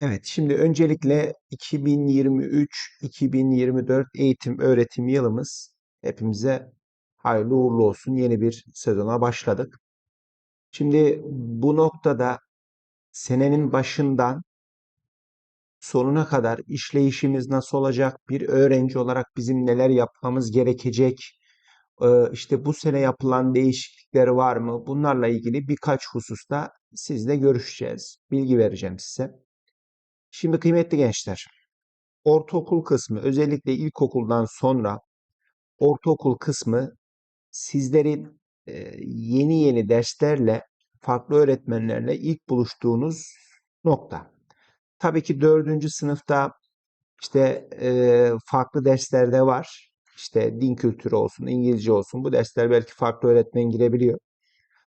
Evet, şimdi öncelikle 2023-2024 eğitim öğretim yılımız hepimize hayırlı uğurlu olsun. Yeni bir sezona başladık. Şimdi bu noktada senenin başından sonuna kadar işleyişimiz nasıl olacak? Bir öğrenci olarak bizim neler yapmamız gerekecek? Ee, işte bu sene yapılan değişiklikler var mı? Bunlarla ilgili birkaç hususta sizle görüşeceğiz. Bilgi vereceğim size. Şimdi kıymetli gençler, ortaokul kısmı özellikle ilkokuldan sonra ortaokul kısmı sizlerin e, yeni yeni derslerle, farklı öğretmenlerle ilk buluştuğunuz nokta. Tabii ki dördüncü sınıfta işte e, farklı dersler de var. İşte din kültürü olsun, İngilizce olsun bu dersler belki farklı öğretmen girebiliyor.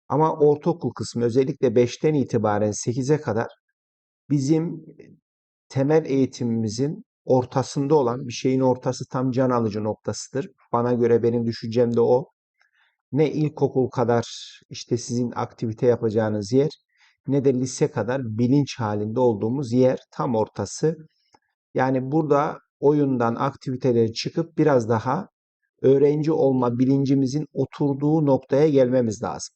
Ama ortaokul kısmı özellikle 5'ten itibaren 8'e kadar bizim temel eğitimimizin ortasında olan bir şeyin ortası tam can alıcı noktasıdır. Bana göre benim düşüncem de o. Ne ilkokul kadar işte sizin aktivite yapacağınız yer ne de lise kadar bilinç halinde olduğumuz yer tam ortası. Yani burada oyundan aktiviteleri çıkıp biraz daha öğrenci olma bilincimizin oturduğu noktaya gelmemiz lazım.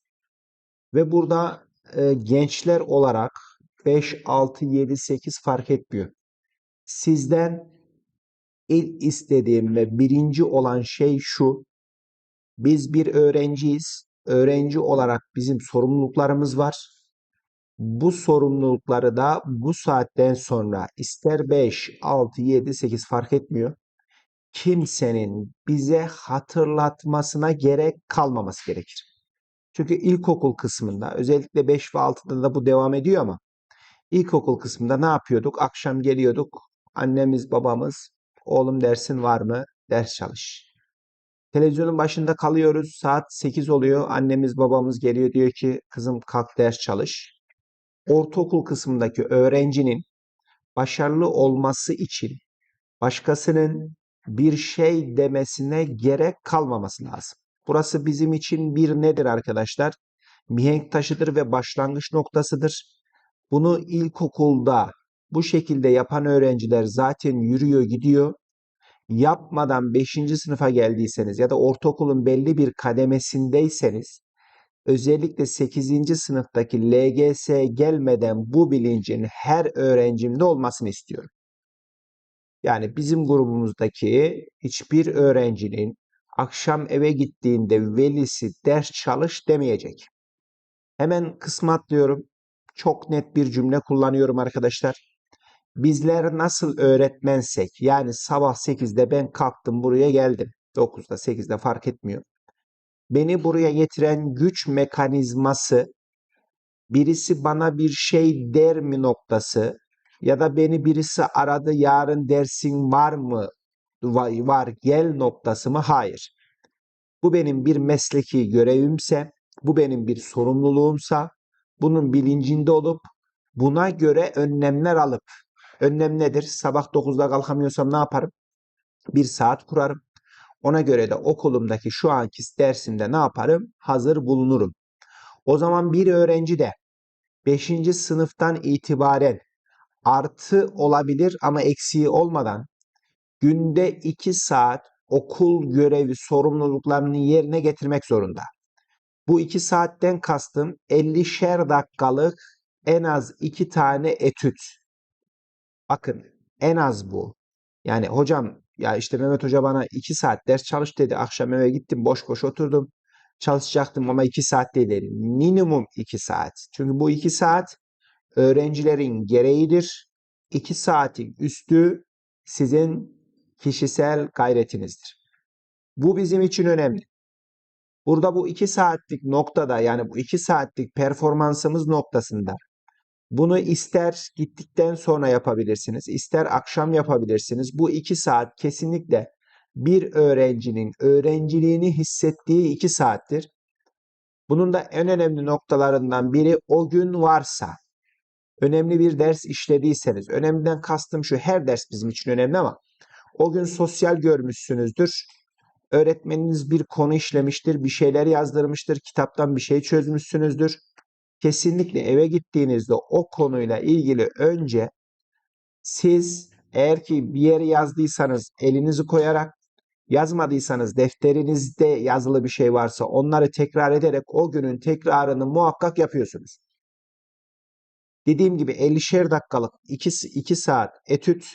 Ve burada e, gençler olarak 5, 6, 7, 8 fark etmiyor. Sizden ilk istediğim ve birinci olan şey şu. Biz bir öğrenciyiz. Öğrenci olarak bizim sorumluluklarımız var. Bu sorumlulukları da bu saatten sonra ister 5, 6, 7, 8 fark etmiyor. Kimsenin bize hatırlatmasına gerek kalmaması gerekir. Çünkü ilkokul kısmında özellikle 5 ve 6'da da bu devam ediyor ama İlkokul kısmında ne yapıyorduk? Akşam geliyorduk. Annemiz, babamız, oğlum dersin var mı? Ders çalış. Televizyonun başında kalıyoruz. Saat 8 oluyor. Annemiz, babamız geliyor diyor ki kızım kalk ders çalış. Ortaokul kısmındaki öğrencinin başarılı olması için başkasının bir şey demesine gerek kalmaması lazım. Burası bizim için bir nedir arkadaşlar? Mihenk taşıdır ve başlangıç noktasıdır. Bunu ilkokulda bu şekilde yapan öğrenciler zaten yürüyor gidiyor. Yapmadan 5. sınıfa geldiyseniz ya da ortaokulun belli bir kademesindeyseniz özellikle 8. sınıftaki LGS gelmeden bu bilincin her öğrencimde olmasını istiyorum. Yani bizim grubumuzdaki hiçbir öğrencinin akşam eve gittiğinde velisi ders çalış demeyecek. Hemen kısma atlıyorum çok net bir cümle kullanıyorum arkadaşlar. Bizler nasıl öğretmensek yani sabah 8'de ben kalktım buraya geldim. 9'da 8'de fark etmiyor. Beni buraya getiren güç mekanizması birisi bana bir şey der mi noktası ya da beni birisi aradı yarın dersin var mı var gel noktası mı? Hayır. Bu benim bir mesleki görevimse, bu benim bir sorumluluğumsa bunun bilincinde olup buna göre önlemler alıp önlem nedir? Sabah 9'da kalkamıyorsam ne yaparım? Bir saat kurarım. Ona göre de okulumdaki şu anki dersimde ne yaparım? Hazır bulunurum. O zaman bir öğrenci de 5. sınıftan itibaren artı olabilir ama eksiği olmadan günde 2 saat okul görevi sorumluluklarını yerine getirmek zorunda. Bu iki saatten kastım 50'şer dakikalık en az iki tane etüt. Bakın en az bu. Yani hocam ya işte Mehmet Hoca bana iki saat ders çalış dedi. Akşam eve gittim boş boş oturdum. Çalışacaktım ama iki saat değil. Minimum iki saat. Çünkü bu iki saat öğrencilerin gereğidir. İki saatin üstü sizin kişisel gayretinizdir. Bu bizim için önemli. Burada bu 2 saatlik noktada yani bu 2 saatlik performansımız noktasında bunu ister gittikten sonra yapabilirsiniz, ister akşam yapabilirsiniz. Bu 2 saat kesinlikle bir öğrencinin öğrenciliğini hissettiği 2 saattir. Bunun da en önemli noktalarından biri o gün varsa, önemli bir ders işlediyseniz, önemliden kastım şu her ders bizim için önemli ama o gün sosyal görmüşsünüzdür Öğretmeniniz bir konu işlemiştir, bir şeyler yazdırmıştır, kitaptan bir şey çözmüşsünüzdür. Kesinlikle eve gittiğinizde o konuyla ilgili önce Siz eğer ki bir yere yazdıysanız elinizi koyarak, yazmadıysanız defterinizde yazılı bir şey varsa onları tekrar ederek o günün tekrarını muhakkak yapıyorsunuz. Dediğim gibi 50'şer dakikalık 2, 2 saat etüt,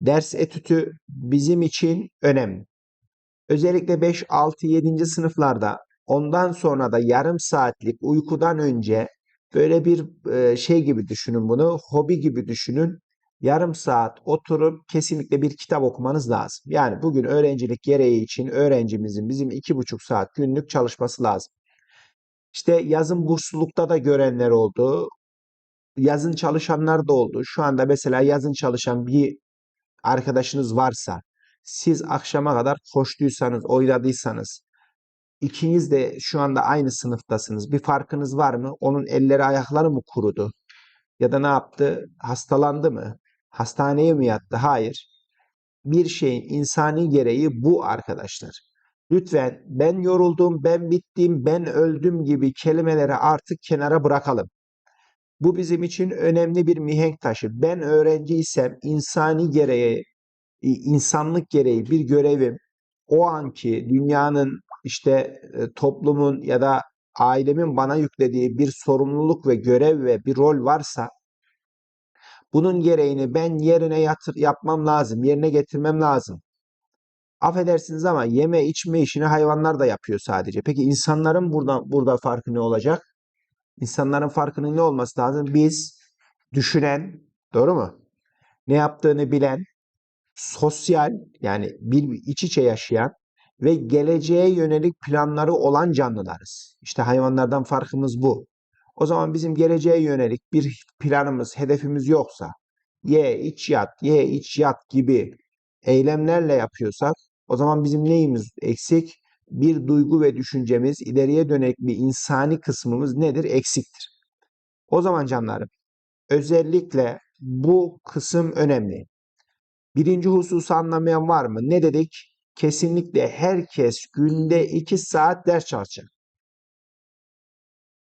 ders etütü bizim için önemli. Özellikle 5, 6, 7. sınıflarda ondan sonra da yarım saatlik uykudan önce böyle bir e, şey gibi düşünün bunu, hobi gibi düşünün. Yarım saat oturup kesinlikle bir kitap okumanız lazım. Yani bugün öğrencilik gereği için öğrencimizin bizim iki buçuk saat günlük çalışması lazım. İşte yazın burslulukta da görenler oldu. Yazın çalışanlar da oldu. Şu anda mesela yazın çalışan bir arkadaşınız varsa, siz akşama kadar koştuysanız, oynadıysanız, ikiniz de şu anda aynı sınıftasınız. Bir farkınız var mı? Onun elleri ayakları mı kurudu? Ya da ne yaptı? Hastalandı mı? Hastaneye mi yattı? Hayır. Bir şeyin insani gereği bu arkadaşlar. Lütfen ben yoruldum, ben bittim, ben öldüm gibi kelimeleri artık kenara bırakalım. Bu bizim için önemli bir mihenk taşı. Ben öğrenciysem insani gereği, insanlık gereği bir görevim o anki dünyanın işte e, toplumun ya da ailemin bana yüklediği bir sorumluluk ve görev ve bir rol varsa bunun gereğini ben yerine yatır, yapmam lazım, yerine getirmem lazım. Affedersiniz ama yeme içme işini hayvanlar da yapıyor sadece. Peki insanların burada burada farkı ne olacak? İnsanların farkının ne olması lazım? Biz düşünen, doğru mu? Ne yaptığını bilen, sosyal yani bir iç içe yaşayan ve geleceğe yönelik planları olan canlılarız. İşte hayvanlardan farkımız bu. O zaman bizim geleceğe yönelik bir planımız, hedefimiz yoksa, ye iç yat, ye iç yat gibi eylemlerle yapıyorsak, o zaman bizim neyimiz eksik? Bir duygu ve düşüncemiz, ileriye dönük bir insani kısmımız nedir? Eksiktir. O zaman canlarım, özellikle bu kısım önemli. Birinci hususu anlamayan var mı? Ne dedik? Kesinlikle herkes günde 2 saat ders çalışacak.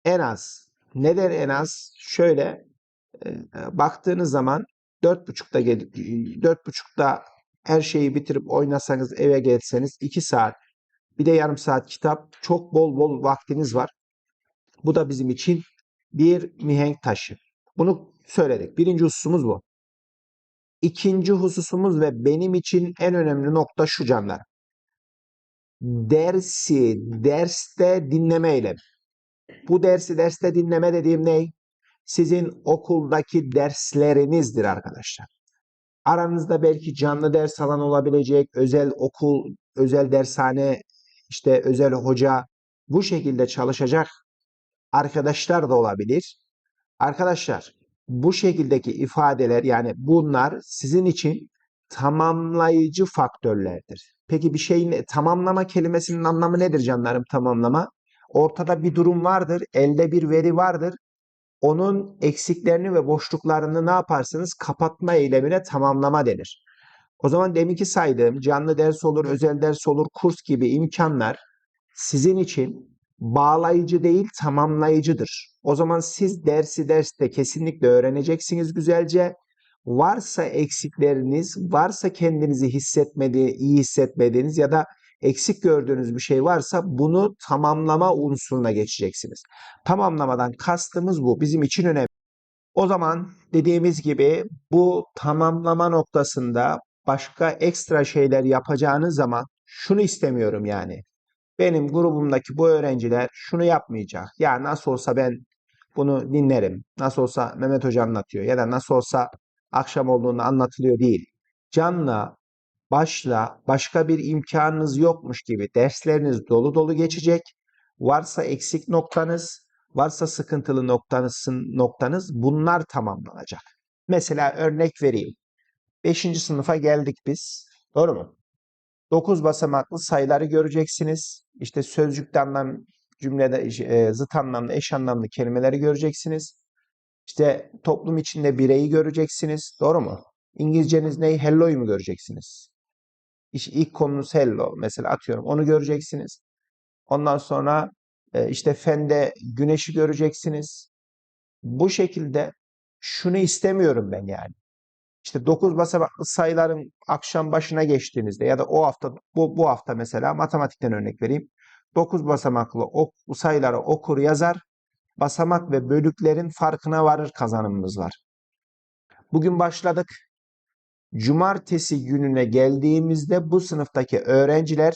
En az. Neden en az? Şöyle e, baktığınız zaman 4.30'da gelip 4.30'da her şeyi bitirip oynasanız eve gelseniz 2 saat bir de yarım saat kitap çok bol bol vaktiniz var. Bu da bizim için bir mihenk taşı. Bunu söyledik. Birinci hususumuz bu. İkinci hususumuz ve benim için en önemli nokta şu canlar. Dersi derste dinleme eylemi. Bu dersi derste dinleme dediğim ne? Sizin okuldaki derslerinizdir arkadaşlar. Aranızda belki canlı ders alan olabilecek, özel okul, özel dershane, işte özel hoca bu şekilde çalışacak arkadaşlar da olabilir. Arkadaşlar bu şekildeki ifadeler yani bunlar sizin için tamamlayıcı faktörlerdir. Peki bir şeyin tamamlama kelimesinin anlamı nedir canlarım tamamlama? Ortada bir durum vardır, elde bir veri vardır. Onun eksiklerini ve boşluklarını ne yaparsınız? Kapatma eylemine tamamlama denir. O zaman deminki saydığım canlı ders olur, özel ders olur, kurs gibi imkanlar sizin için bağlayıcı değil, tamamlayıcıdır. O zaman siz dersi derste kesinlikle öğreneceksiniz güzelce. Varsa eksikleriniz, varsa kendinizi hissetmediği, iyi hissetmediğiniz ya da eksik gördüğünüz bir şey varsa bunu tamamlama unsuruna geçeceksiniz. Tamamlamadan kastımız bu. Bizim için önemli. O zaman dediğimiz gibi bu tamamlama noktasında başka ekstra şeyler yapacağınız zaman şunu istemiyorum yani. Benim grubumdaki bu öğrenciler şunu yapmayacak. Ya nasıl olsa ben bunu dinlerim. Nasıl olsa Mehmet Hoca anlatıyor ya da nasıl olsa akşam olduğunda anlatılıyor değil. Canla başla başka bir imkanınız yokmuş gibi dersleriniz dolu dolu geçecek. Varsa eksik noktanız, varsa sıkıntılı noktanız, noktanız bunlar tamamlanacak. Mesela örnek vereyim. 5. sınıfa geldik biz. Doğru mu? 9 basamaklı sayıları göreceksiniz. İşte sözcükte anlam cümlede e, zıt anlamlı, eş anlamlı kelimeleri göreceksiniz. İşte toplum içinde bireyi göreceksiniz. Doğru mu? İngilizceniz ne? Hello'yu mu göreceksiniz? İşte ilk konunuz hello. Mesela atıyorum. Onu göreceksiniz. Ondan sonra e, işte fende güneşi göreceksiniz. Bu şekilde şunu istemiyorum ben yani. İşte 9 basamaklı sayıların akşam başına geçtiğinizde ya da o hafta bu, bu hafta mesela matematikten örnek vereyim. 9 basamaklı ok, sayıları okur yazar, basamak ve bölüklerin farkına varır kazanımımız var. Bugün başladık. Cumartesi gününe geldiğimizde bu sınıftaki öğrenciler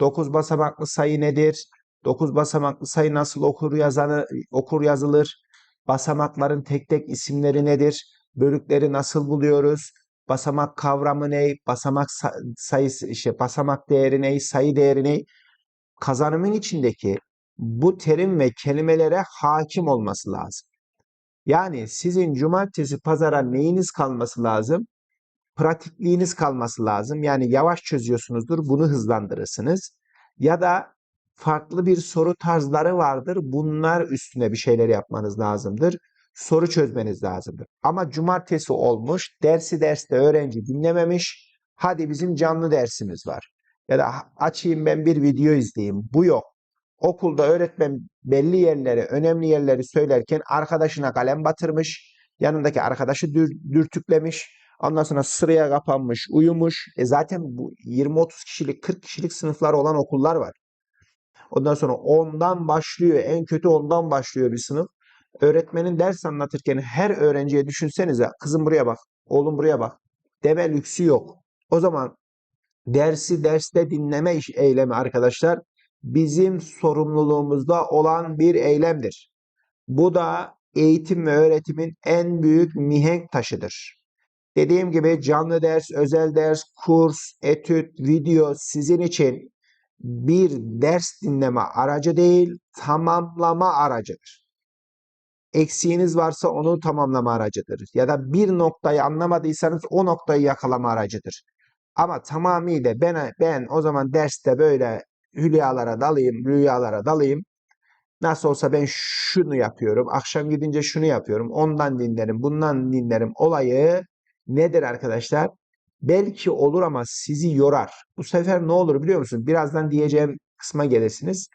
9 basamaklı sayı nedir? 9 basamaklı sayı nasıl okur yazanı okur yazılır? Basamakların tek tek isimleri nedir? Bölükleri nasıl buluyoruz? Basamak kavramı ne? Basamak sa- sayısı işte basamak değeri ne? Sayı değeri ne? Kazanımın içindeki bu terim ve kelimelere hakim olması lazım. Yani sizin cumartesi pazara neyiniz kalması lazım? pratikliğiniz kalması lazım. Yani yavaş çözüyorsunuzdur, bunu hızlandırırsınız. Ya da farklı bir soru tarzları vardır. Bunlar üstüne bir şeyler yapmanız lazımdır. Soru çözmeniz lazımdır. Ama cumartesi olmuş, dersi derste öğrenci dinlememiş. Hadi bizim canlı dersimiz var. Ya da açayım ben bir video izleyeyim. Bu yok. Okulda öğretmen belli yerleri, önemli yerleri söylerken arkadaşına kalem batırmış. Yanındaki arkadaşı dür- dürtüklemiş. Ondan sonra sıraya kapanmış, uyumuş. E zaten bu 20-30 kişilik, 40 kişilik sınıflar olan okullar var. Ondan sonra ondan başlıyor. En kötü ondan başlıyor bir sınıf. Öğretmenin ders anlatırken her öğrenciye düşünsenize kızım buraya bak, oğlum buraya bak. Deme lüksü yok. O zaman dersi derste dinleme iş eylemi arkadaşlar bizim sorumluluğumuzda olan bir eylemdir. Bu da eğitim ve öğretimin en büyük mihenk taşıdır. Dediğim gibi canlı ders, özel ders, kurs, etüt, video sizin için bir ders dinleme aracı değil, tamamlama aracıdır. Eksiğiniz varsa onu tamamlama aracıdır. Ya da bir noktayı anlamadıysanız o noktayı yakalama aracıdır. Ama tamamıyla ben, ben o zaman derste böyle hülyalara dalayım, rüyalara dalayım. Nasıl olsa ben şunu yapıyorum, akşam gidince şunu yapıyorum, ondan dinlerim, bundan dinlerim olayı nedir arkadaşlar? Belki olur ama sizi yorar. Bu sefer ne olur biliyor musun? Birazdan diyeceğim kısma gelirsiniz.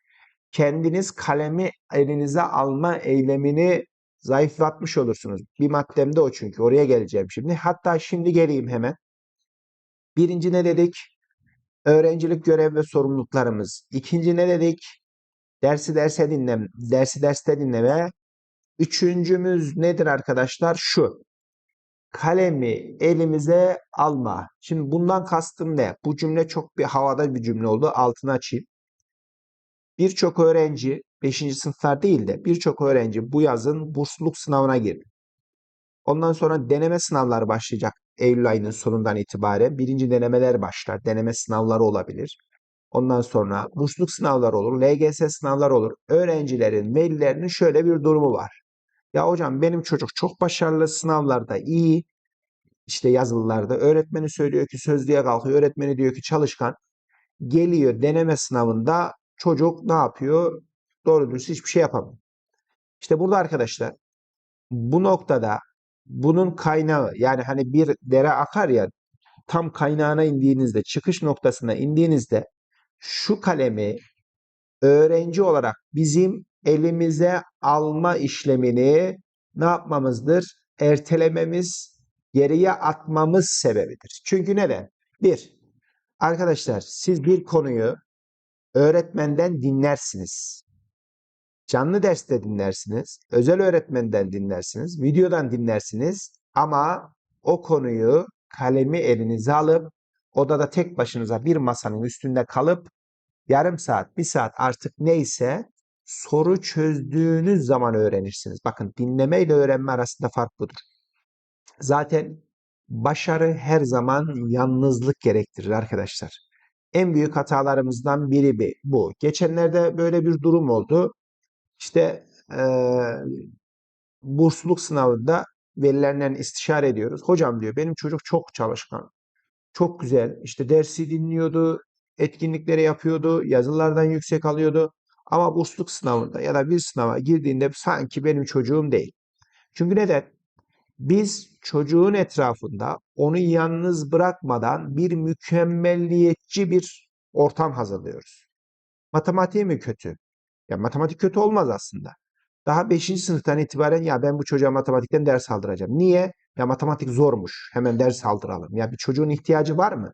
Kendiniz kalemi elinize alma eylemini zayıflatmış olursunuz. Bir maddemde o çünkü. Oraya geleceğim şimdi. Hatta şimdi geleyim hemen. Birinci ne dedik? Öğrencilik görev ve sorumluluklarımız. İkinci ne dedik? Dersi derse dinleme, dersi derste dinleme. Üçüncümüz nedir arkadaşlar? Şu kalemi elimize alma. Şimdi bundan kastım ne? Bu cümle çok bir havada bir cümle oldu. Altını açayım. Birçok öğrenci 5. sınıflar değil de birçok öğrenci bu yazın bursluluk sınavına girdi. Ondan sonra deneme sınavları başlayacak Eylül ayının sonundan itibaren. Birinci denemeler başlar. Deneme sınavları olabilir. Ondan sonra bursluluk sınavları olur. LGS sınavları olur. Öğrencilerin maillerinin şöyle bir durumu var. Ya hocam benim çocuk çok başarılı sınavlarda iyi. işte yazılılarda öğretmeni söylüyor ki sözlüğe kalkıyor. Öğretmeni diyor ki çalışkan. Geliyor deneme sınavında çocuk ne yapıyor? Doğru dürüst hiçbir şey yapamıyor. İşte burada arkadaşlar bu noktada bunun kaynağı yani hani bir dere akar ya tam kaynağına indiğinizde çıkış noktasına indiğinizde şu kalemi öğrenci olarak bizim elimize alma işlemini ne yapmamızdır? Ertelememiz, geriye atmamız sebebidir. Çünkü neden? Bir, arkadaşlar siz bir konuyu öğretmenden dinlersiniz. Canlı derste dinlersiniz, özel öğretmenden dinlersiniz, videodan dinlersiniz ama o konuyu kalemi elinize alıp odada tek başınıza bir masanın üstünde kalıp yarım saat, bir saat artık neyse soru çözdüğünüz zaman öğrenirsiniz. Bakın dinleme ile öğrenme arasında fark budur. Zaten başarı her zaman yalnızlık gerektirir arkadaşlar. En büyük hatalarımızdan biri bi- bu. Geçenlerde böyle bir durum oldu. İşte eee bursluluk sınavında velilerinden istişare ediyoruz. Hocam diyor benim çocuk çok çalışkan. Çok güzel. İşte dersi dinliyordu, etkinlikleri yapıyordu, yazılardan yüksek alıyordu. Ama bursluluk sınavında ya da bir sınava girdiğinde sanki benim çocuğum değil. Çünkü neden? Biz çocuğun etrafında onu yalnız bırakmadan bir mükemmelliyetçi bir ortam hazırlıyoruz. Matematiği mi kötü? Ya matematik kötü olmaz aslında. Daha 5. sınıftan itibaren ya ben bu çocuğa matematikten ders aldıracağım. Niye? Ya matematik zormuş. Hemen ders aldıralım. Ya bir çocuğun ihtiyacı var mı?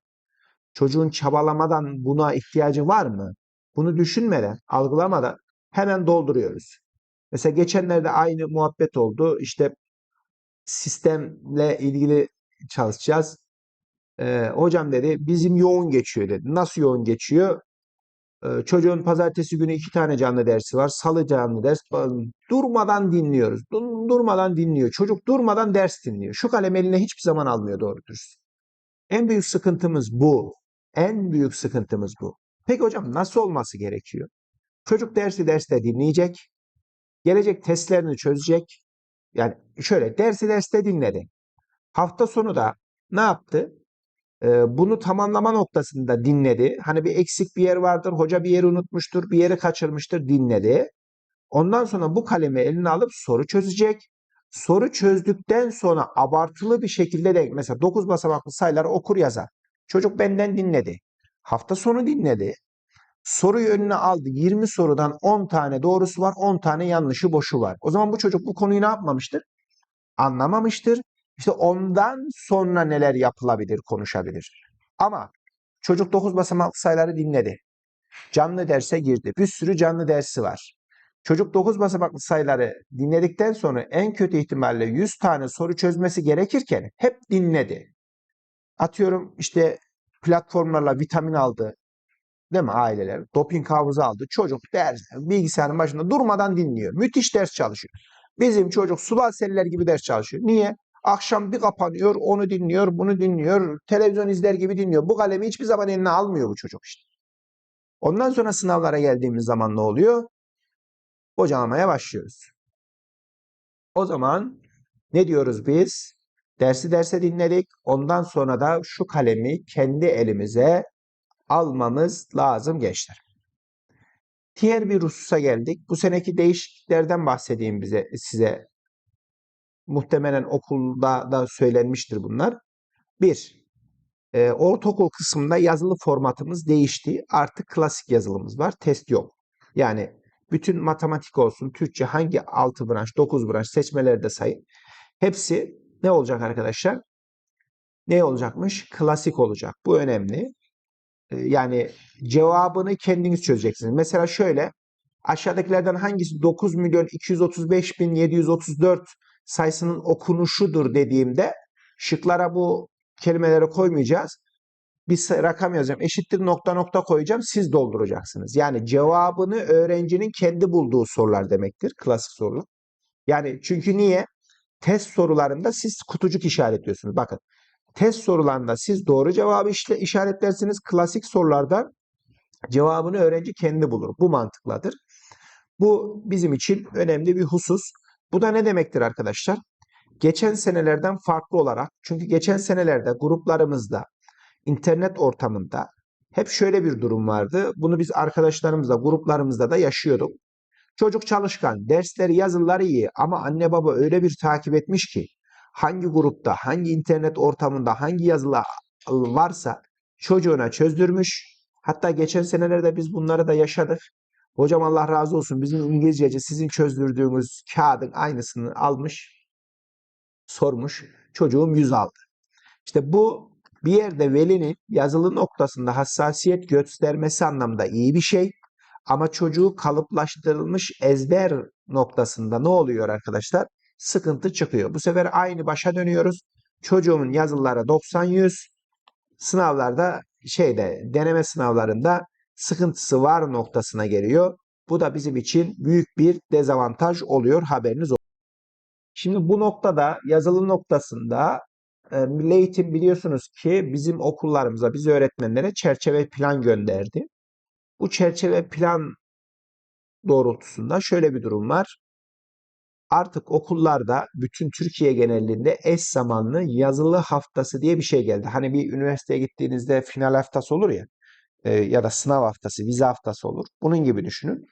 Çocuğun çabalamadan buna ihtiyacı var mı? Bunu düşünmeden, algılamadan hemen dolduruyoruz. Mesela geçenlerde aynı muhabbet oldu. İşte sistemle ilgili çalışacağız. Ee, hocam dedi bizim yoğun geçiyor dedi. Nasıl yoğun geçiyor? Ee, çocuğun pazartesi günü iki tane canlı dersi var. Salı canlı ders. Durmadan dinliyoruz. Dur- Durmadan dinliyor. Çocuk durmadan ders dinliyor. Şu kalem eline hiçbir zaman almıyor doğru dürüst. En büyük sıkıntımız bu. En büyük sıkıntımız bu. Peki hocam nasıl olması gerekiyor? Çocuk dersi derste dinleyecek. Gelecek testlerini çözecek. Yani şöyle dersi derste dinledi. Hafta sonu da ne yaptı? Bunu tamamlama noktasında dinledi. Hani bir eksik bir yer vardır, hoca bir yeri unutmuştur, bir yeri kaçırmıştır, dinledi. Ondan sonra bu kalemi eline alıp soru çözecek. Soru çözdükten sonra abartılı bir şekilde de mesela 9 basamaklı sayıları okur yazar. Çocuk benden dinledi. Hafta sonu dinledi. Soruyu önüne aldı. 20 sorudan 10 tane doğrusu var, 10 tane yanlışı boşu var. O zaman bu çocuk bu konuyu ne yapmamıştır? Anlamamıştır. İşte ondan sonra neler yapılabilir, konuşabilir. Ama çocuk 9 basamaklı sayıları dinledi. Canlı derse girdi. Bir sürü canlı dersi var. Çocuk 9 basamaklı sayıları dinledikten sonra en kötü ihtimalle 100 tane soru çözmesi gerekirken hep dinledi. Atıyorum işte platformlarla vitamin aldı. Değil mi aileler? Doping havuzu aldı. Çocuk ders, bilgisayarın başında durmadan dinliyor. Müthiş ders çalışıyor. Bizim çocuk sular seller gibi ders çalışıyor. Niye? Akşam bir kapanıyor, onu dinliyor, bunu dinliyor, televizyon izler gibi dinliyor. Bu kalemi hiçbir zaman eline almıyor bu çocuk işte. Ondan sonra sınavlara geldiğimiz zaman ne oluyor? Bocalamaya başlıyoruz. O zaman ne diyoruz biz? Dersi derse dinledik. Ondan sonra da şu kalemi kendi elimize almamız lazım gençler. Diğer bir hususa geldik. Bu seneki değişikliklerden bahsedeyim bize size. Muhtemelen okulda da söylenmiştir bunlar. Bir, e, ortaokul kısmında yazılı formatımız değişti. Artık klasik yazılımız var. Test yok. Yani bütün matematik olsun, Türkçe hangi 6 branş, 9 branş seçmeleri de sayın. Hepsi ne olacak arkadaşlar? Ne olacakmış? Klasik olacak. Bu önemli. E, Yani cevabını kendiniz çözeceksiniz. Mesela şöyle aşağıdakilerden hangisi 9 milyon 235 bin 734 sayısının okunuşudur dediğimde şıklara bu kelimeleri koymayacağız. Bir rakam yazacağım. Eşittir nokta nokta koyacağım. Siz dolduracaksınız. Yani cevabını öğrencinin kendi bulduğu sorular demektir. Klasik sorular. Yani çünkü niye? Test sorularında siz kutucuk işaretliyorsunuz. Bakın. Test sorularında siz doğru cevabı işaretlersiniz. Klasik sorularda cevabını öğrenci kendi bulur. Bu mantıkladır. Bu bizim için önemli bir husus. Bu da ne demektir arkadaşlar? Geçen senelerden farklı olarak, çünkü geçen senelerde gruplarımızda, internet ortamında hep şöyle bir durum vardı. Bunu biz arkadaşlarımızla, gruplarımızda da yaşıyorduk. Çocuk çalışkan, dersleri, yazıları iyi ama anne baba öyle bir takip etmiş ki hangi grupta, hangi internet ortamında, hangi yazılar varsa çocuğuna çözdürmüş. Hatta geçen senelerde biz bunları da yaşadık. Hocam Allah razı olsun bizim İngilizcece sizin çözdürdüğünüz kağıdın aynısını almış, sormuş. Çocuğum 100 aldı. İşte bu bir yerde velinin yazılı noktasında hassasiyet göstermesi anlamda iyi bir şey. Ama çocuğu kalıplaştırılmış ezber noktasında ne oluyor arkadaşlar? Sıkıntı çıkıyor. Bu sefer aynı başa dönüyoruz. Çocuğumun yazılara 90-100, sınavlarda şeyde deneme sınavlarında sıkıntısı var noktasına geliyor. Bu da bizim için büyük bir dezavantaj oluyor haberiniz olsun. Şimdi bu noktada yazılı noktasında e, Milli Eğitim biliyorsunuz ki bizim okullarımıza, biz öğretmenlere çerçeve plan gönderdi. Bu çerçeve plan doğrultusunda şöyle bir durum var. Artık okullarda bütün Türkiye genelinde eş zamanlı yazılı haftası diye bir şey geldi. Hani bir üniversiteye gittiğinizde final haftası olur ya e, ya da sınav haftası, vize haftası olur. Bunun gibi düşünün.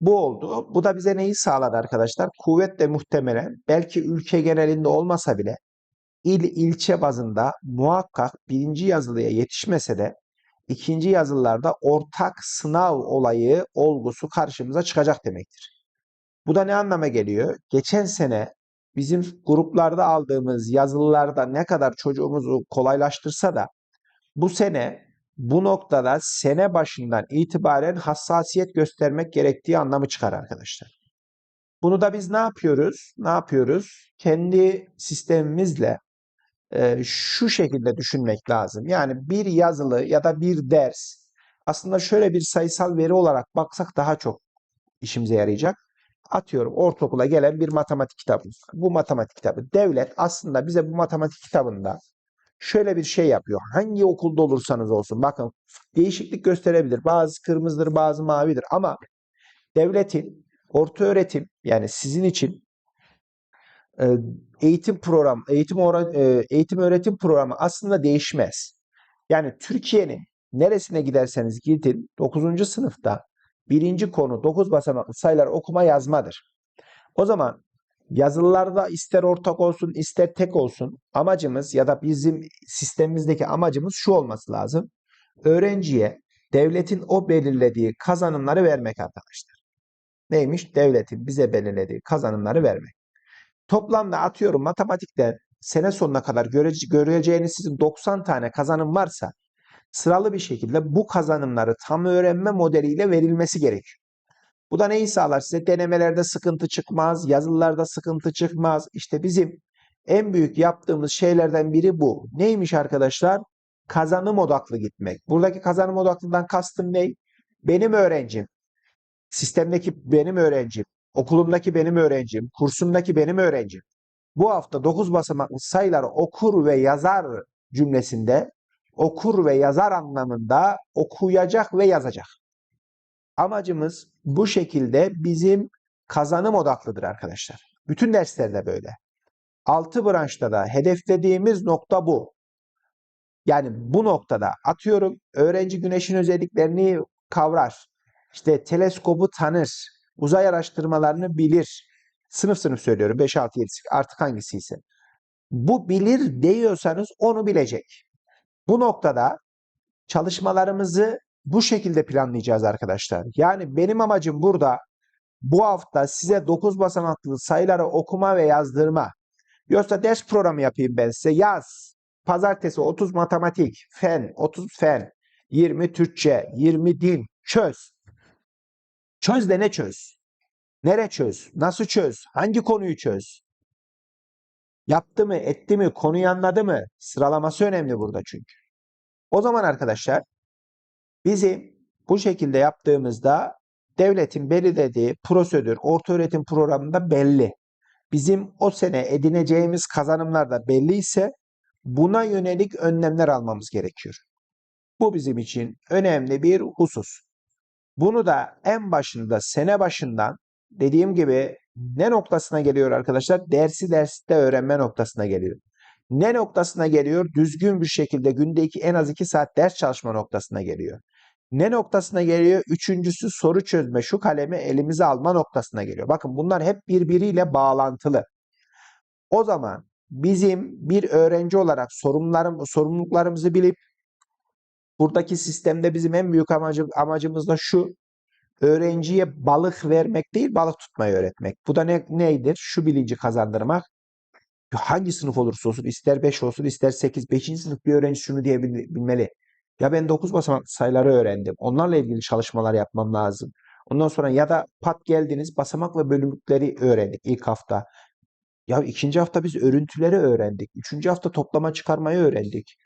Bu oldu. Bu da bize neyi sağladı arkadaşlar? Kuvvetle muhtemelen belki ülke genelinde olmasa bile il ilçe bazında muhakkak birinci yazılıya yetişmese de ikinci yazılılarda ortak sınav olayı olgusu karşımıza çıkacak demektir. Bu da ne anlama geliyor? Geçen sene bizim gruplarda aldığımız yazılılarda ne kadar çocuğumuzu kolaylaştırsa da bu sene bu noktada sene başından itibaren hassasiyet göstermek gerektiği anlamı çıkar arkadaşlar. Bunu da biz ne yapıyoruz? Ne yapıyoruz? Kendi sistemimizle e, şu şekilde düşünmek lazım. Yani bir yazılı ya da bir ders aslında şöyle bir sayısal veri olarak baksak daha çok işimize yarayacak. Atıyorum ortaokula gelen bir matematik kitabı. Bu matematik kitabı. Devlet aslında bize bu matematik kitabında şöyle bir şey yapıyor. Hangi okulda olursanız olsun bakın değişiklik gösterebilir. Bazı kırmızıdır, bazı mavidir ama devletin orta öğretim yani sizin için e, eğitim program, eğitim e, eğitim öğretim programı aslında değişmez. Yani Türkiye'nin neresine giderseniz gidin 9. sınıfta birinci konu 9 basamaklı sayılar okuma yazmadır. O zaman yazılılarda ister ortak olsun ister tek olsun amacımız ya da bizim sistemimizdeki amacımız şu olması lazım. Öğrenciye devletin o belirlediği kazanımları vermek arkadaşlar. Neymiş? Devletin bize belirlediği kazanımları vermek. Toplamda atıyorum matematikte sene sonuna kadar görece- göreceğiniz sizin 90 tane kazanım varsa sıralı bir şekilde bu kazanımları tam öğrenme modeliyle verilmesi gerekiyor. Bu da neyi sağlar size? Denemelerde sıkıntı çıkmaz, yazılılarda sıkıntı çıkmaz. İşte bizim en büyük yaptığımız şeylerden biri bu. Neymiş arkadaşlar? Kazanım odaklı gitmek. Buradaki kazanım odaklıdan kastım ne? Benim öğrencim, sistemdeki benim öğrencim, okulumdaki benim öğrencim, kursumdaki benim öğrencim. Bu hafta 9 basamaklı sayıları okur ve yazar cümlesinde okur ve yazar anlamında okuyacak ve yazacak. Amacımız bu şekilde bizim kazanım odaklıdır arkadaşlar. Bütün derslerde böyle. Altı branşta da hedeflediğimiz nokta bu. Yani bu noktada atıyorum öğrenci güneşin özelliklerini kavrar. İşte teleskobu tanır. Uzay araştırmalarını bilir. Sınıf sınıf söylüyorum 5 6 7 artık hangisi ise. Bu bilir diyorsanız onu bilecek. Bu noktada çalışmalarımızı bu şekilde planlayacağız arkadaşlar. Yani benim amacım burada bu hafta size 9 basamaklı sayıları okuma ve yazdırma. Yoksa ders programı yapayım ben size. Yaz. Pazartesi 30 matematik, fen, 30 fen, 20 Türkçe, 20 din. Çöz. Çöz de ne çöz? Nere çöz? Nasıl çöz? Hangi konuyu çöz? Yaptı mı, etti mi, konuyu anladı mı? Sıralaması önemli burada çünkü. O zaman arkadaşlar bizim bu şekilde yaptığımızda devletin belirlediği prosedür ortaöğretim programında belli. Bizim o sene edineceğimiz kazanımlar da belli ise buna yönelik önlemler almamız gerekiyor. Bu bizim için önemli bir husus. Bunu da en başında sene başından dediğim gibi ne noktasına geliyor arkadaşlar? Dersi derste öğrenme noktasına geliyor. Ne noktasına geliyor? Düzgün bir şekilde günde iki, en az 2 saat ders çalışma noktasına geliyor. Ne noktasına geliyor? Üçüncüsü soru çözme, şu kalemi elimize alma noktasına geliyor. Bakın bunlar hep birbiriyle bağlantılı. O zaman bizim bir öğrenci olarak sorumlularım, sorumluluklarımızı bilip buradaki sistemde bizim en büyük amacı, amacımız da şu. Öğrenciye balık vermek değil, balık tutmayı öğretmek. Bu da ne, neydir? Şu bilinci kazandırmak. Hangi sınıf olursa olsun, ister 5 olsun, ister 8, 5. sınıf bir öğrenci şunu diyebilmeli. Ya ben 9 basamaklı sayıları öğrendim. Onlarla ilgili çalışmalar yapmam lazım. Ondan sonra ya da pat geldiniz basamak ve bölümlükleri öğrendik ilk hafta. Ya ikinci hafta biz örüntüleri öğrendik. Üçüncü hafta toplama çıkarmayı öğrendik.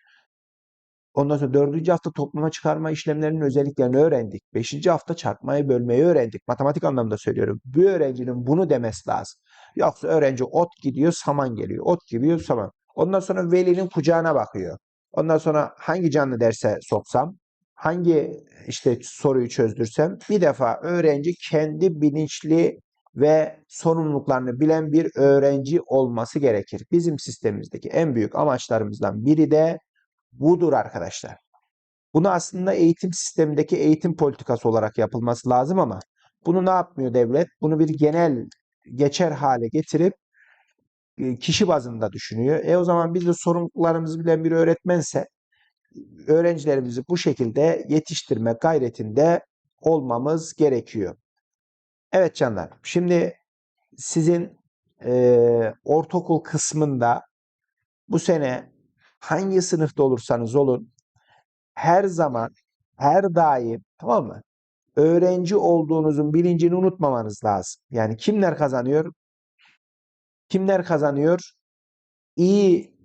Ondan sonra dördüncü hafta toplama çıkarma işlemlerinin özelliklerini öğrendik. Beşinci hafta çarpmayı bölmeyi öğrendik. Matematik anlamda söylüyorum. Bir öğrencinin bunu demesi lazım. Yoksa öğrenci ot gidiyor saman geliyor. Ot gidiyor saman. Ondan sonra velinin kucağına bakıyor. Ondan sonra hangi canlı derse soksam, hangi işte soruyu çözdürsem bir defa öğrenci kendi bilinçli ve sorumluluklarını bilen bir öğrenci olması gerekir. Bizim sistemimizdeki en büyük amaçlarımızdan biri de budur arkadaşlar. Bunu aslında eğitim sistemindeki eğitim politikası olarak yapılması lazım ama bunu ne yapmıyor devlet? Bunu bir genel geçer hale getirip kişi bazında düşünüyor. E o zaman biz de sorumluluklarımızı bilen bir öğretmense öğrencilerimizi bu şekilde yetiştirme gayretinde olmamız gerekiyor. Evet canlar. Şimdi sizin e, ortaokul kısmında bu sene hangi sınıfta olursanız olun her zaman her daim tamam mı? Öğrenci olduğunuzun bilincini unutmamanız lazım. Yani kimler kazanıyor? Kimler kazanıyor? İyi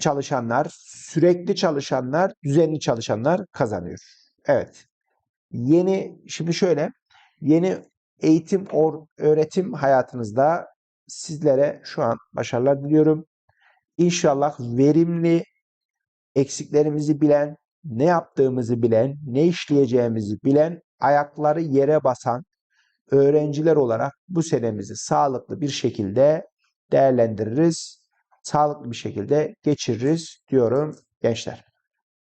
çalışanlar, sürekli çalışanlar, düzenli çalışanlar kazanıyor. Evet. Yeni şimdi şöyle yeni eğitim or, öğretim hayatınızda sizlere şu an başarılar diliyorum. İnşallah verimli, eksiklerimizi bilen, ne yaptığımızı bilen, ne işleyeceğimizi bilen, ayakları yere basan öğrenciler olarak bu senemizi sağlıklı bir şekilde değerlendiririz. Sağlıklı bir şekilde geçiririz diyorum gençler.